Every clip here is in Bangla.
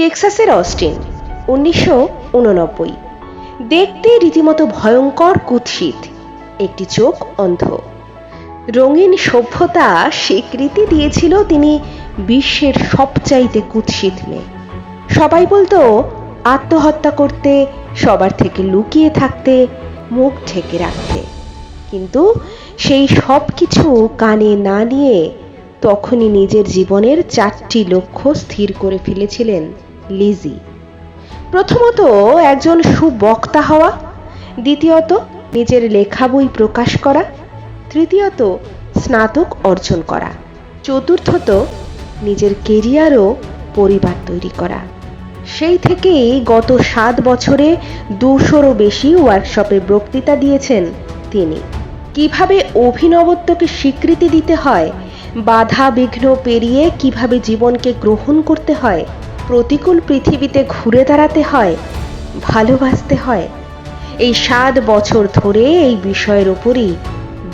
টেক্সাসের অস্টিন, উনিশশো উননব্বই। দেখতে রীতিমতো ভয়ঙ্কর কুৎসিত, একটি চোখ অন্ধ। রঙিন সভ্যতা স্বীকৃতি দিয়েছিল তিনি বিশ্বের সবচাইতে কুৎসিত মেয়ে। সবাই বলতো, আত্মহত্যা করতে, সবার থেকে লুকিয়ে থাকতে, মুখ ঢেকে রাখতে। কিন্তু সেই সব কিছু কানে না নিয়ে তখনই নিজের জীবনের চারটি লক্ষ্য স্থির করে ফেলেছিলেন লিজি। প্রথমত, একজন সুবক্তা হওয়া, দ্বিতীয়ত, নিজের লেখা বই প্রকাশ করা, তৃতীয়ত, স্নাতক অর্জন করা, চতুর্থত, নিজের কেরিয়ারও পরিবার তৈরি করা। সেই থেকেই গত সাত বছরে দুশোরও বেশি ওয়ার্কশপে বক্তৃতা দিয়েছেন তিনি। কীভাবে অভিনবত্বকে স্বীকৃতি দিতে হয়, বাধা বিঘ্ন পেরিয়ে কীভাবে জীবনকে গ্রহণ করতে হয় প্রতিকূল পৃথিবীতে ঘুরে দাঁড়াতে হয়, ভালোবাসতে হয়। এই সাত বছর ধরে এই বিষয়ের উপরই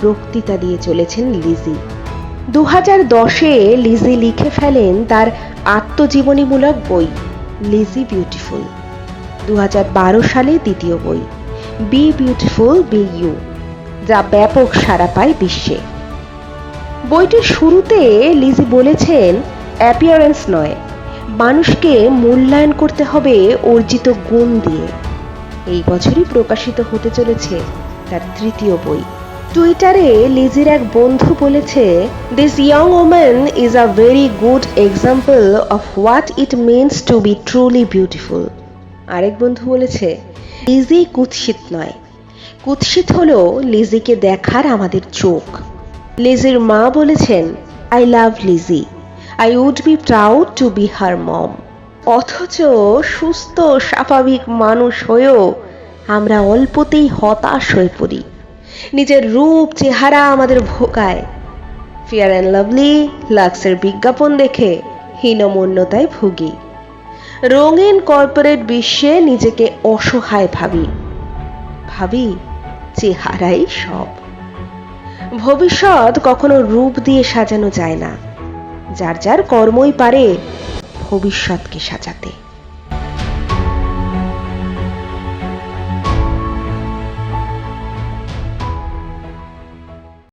বক্তৃতা দিয়ে চলেছেন লিজি। দু হাজার দশে লিজি লিখে ফেলেন তার আত্মজীবনীমূলক বই, লিজি বিউটিফুল। দু হাজার বারো সালে দ্বিতীয় বই, বি বিউটিফুল, বি ইউ, যা ব্যাপক সাড়া পায় বিশ্বে। বইটির শুরুতে লিজি বলেছেন, অ্যাপিয়ারেন্স নয় মানুষকে মূল্যায়ন করতে হবে অর্জিত গুণ দিয়ে। এই বছরই প্রকাশিত হতে চলেছে তার তৃতীয় বই। টুইটারে লিজির এক বন্ধু বলেছে this young woman is a very good example of what it means to be truly beautiful আরেক বন্ধু বলেছে লিজি কুৎসিত নয়। কুৎসিত হলো লিজিকে দেখার আমাদের চোখ। লিজির মা বলেছেন I love Lizzie I would be proud to be her mom অথচ সুস্থ, স্বাভাবিক মানুষ হয়েও আমরা অল্পতেই হতাশ হয়ে পড়ি। নিজের রূপ, চেহারা আমাদের ভোগায়। ফেয়ার অ্যান্ড লাভলি লাক্সের বিজ্ঞাপন দেখে হীনমন্যতায় ভুগি। রঙিন কর্পোরেট বিশ্বে নিজেকে অসহায় ভাবি। ভাবি চেহারাই সব। ভবিষ্যৎ কখনো রূপ দিয়ে সাজানো যায় না। যার যার কর্মই পারে ভবিষ্যৎকে সাজাতে।